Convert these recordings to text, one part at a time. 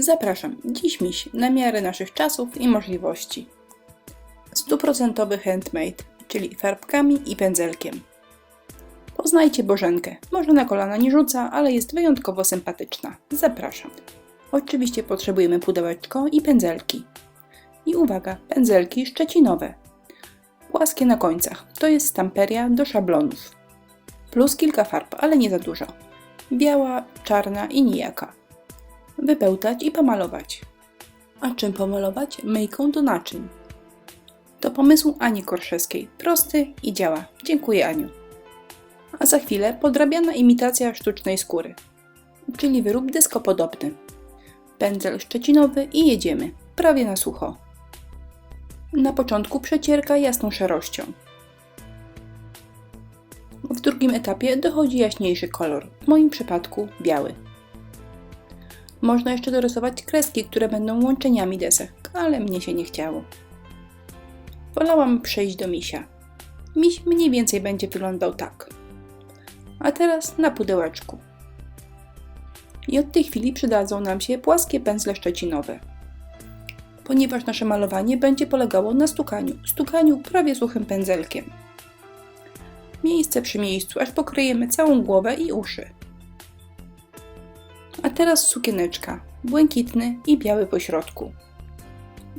Zapraszam, dziś miś na miarę naszych czasów i możliwości. Stuprocentowy handmade, czyli farbkami i pędzelkiem. Poznajcie Bożenkę. Może na kolana nie rzuca, ale jest wyjątkowo sympatyczna. Zapraszam. Oczywiście potrzebujemy pudełeczko i pędzelki. I uwaga, pędzelki szczecinowe. Płaskie na końcach. To jest stamperia do szablonów. Plus kilka farb, ale nie za dużo. Biała, czarna i nijaka. Wypełtać i pomalować. A czym pomalować? Myjką do naczyń. To pomysł Ani Korszewskiej. Prosty i działa. Dziękuję Aniu. A za chwilę podrabiana imitacja sztucznej skóry. Czyli wyrób dyskopodobny. Pędzel szczecinowy i jedziemy. Prawie na sucho. Na początku przecierka jasną szarością. W drugim etapie dochodzi jaśniejszy kolor, w moim przypadku biały. Można jeszcze dorysować kreski, które będą łączeniami desek, ale mnie się nie chciało. Wolałam przejść do misia. Miś mniej więcej będzie wyglądał tak. A teraz na pudełeczku. I od tej chwili przydadzą nam się płaskie pędzle szczecinowe. Ponieważ nasze malowanie będzie polegało na stukaniu, stukaniu prawie suchym pędzelkiem. Miejsce przy miejscu, aż pokryjemy całą głowę i uszy. Teraz sukieneczka, błękitny i biały po środku.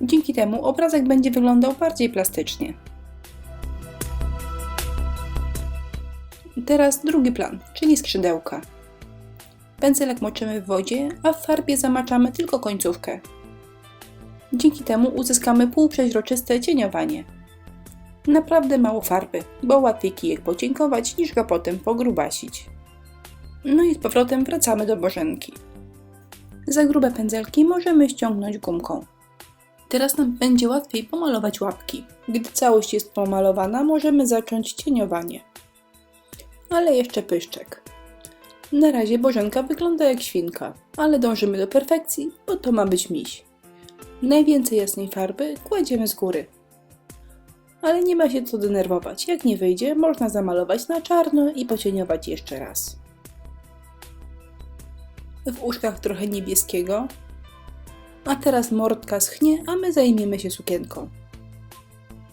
Dzięki temu obrazek będzie wyglądał bardziej plastycznie. Teraz drugi plan, czyli skrzydełka. Pędzelek moczymy w wodzie, a w farbie zamaczamy tylko końcówkę. Dzięki temu uzyskamy półprzeźroczyste cieniowanie. Naprawdę mało farby, bo łatwiej kijek pocienkować niż go potem pogrubasić. No i z powrotem wracamy do bożenki. Za grube pędzelki możemy ściągnąć gumką. Teraz nam będzie łatwiej pomalować łapki. Gdy całość jest pomalowana, możemy zacząć cieniowanie. Ale jeszcze pyszczek. Na razie Bożenka wygląda jak świnka, ale dążymy do perfekcji, bo to ma być miś. Najwięcej jasnej farby kładziemy z góry. Ale nie ma się co denerwować. Jak nie wyjdzie, można zamalować na czarno i pocieniować jeszcze raz. W uszkach trochę niebieskiego. A teraz mordka schnie, a my zajmiemy się sukienką.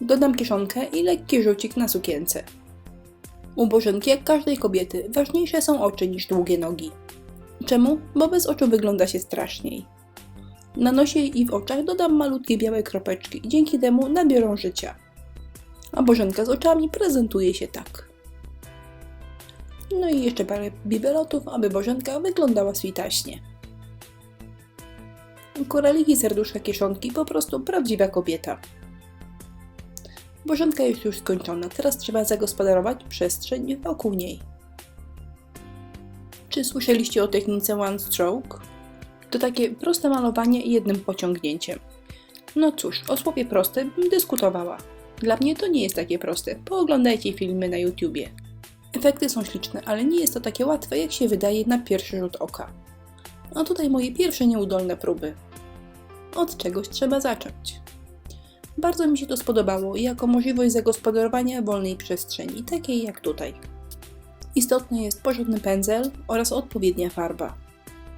Dodam kieszonkę i lekki rzucik na sukience. U Bożenki, jak każdej kobiety, ważniejsze są oczy niż długie nogi. Czemu? Bo bez oczu wygląda się straszniej. Na nosie i w oczach dodam malutkie białe kropeczki i dzięki temu nabiorą życia. A Bożenka z oczami prezentuje się tak. No i jeszcze parę bibelotów, aby Bożenka wyglądała switaśnie. Koraliki, serduszka, kieszonki, po prostu prawdziwa kobieta. Bożenka jest już skończona, teraz trzeba zagospodarować przestrzeń wokół niej. Czy słyszeliście o technice One Stroke? To takie proste malowanie jednym pociągnięciem. No cóż, o słowie proste bym dyskutowała. Dla mnie to nie jest takie proste. Pooglądajcie filmy na YouTubie. Efekty są śliczne, ale nie jest to takie łatwe, jak się wydaje na pierwszy rzut oka. A tutaj moje pierwsze nieudolne próby. Od czegoś trzeba zacząć. Bardzo mi się to spodobało jako możliwość zagospodarowania wolnej przestrzeni, takiej jak tutaj. Istotny jest porządny pędzel oraz odpowiednia farba.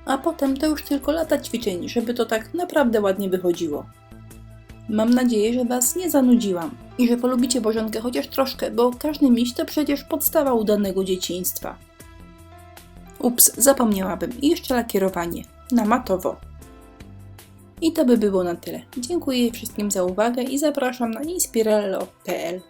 A potem to już tylko lata ćwiczeń, żeby to tak naprawdę ładnie wychodziło. Mam nadzieję, że Was nie zanudziłam i że polubicie Bożenkę chociaż troszkę, bo każdy miś to przecież podstawa udanego dzieciństwa. Ups, zapomniałabym. I jeszcze lakierowanie. Na matowo. I to by było na tyle. Dziękuję wszystkim za uwagę i zapraszam na inspirello.pl.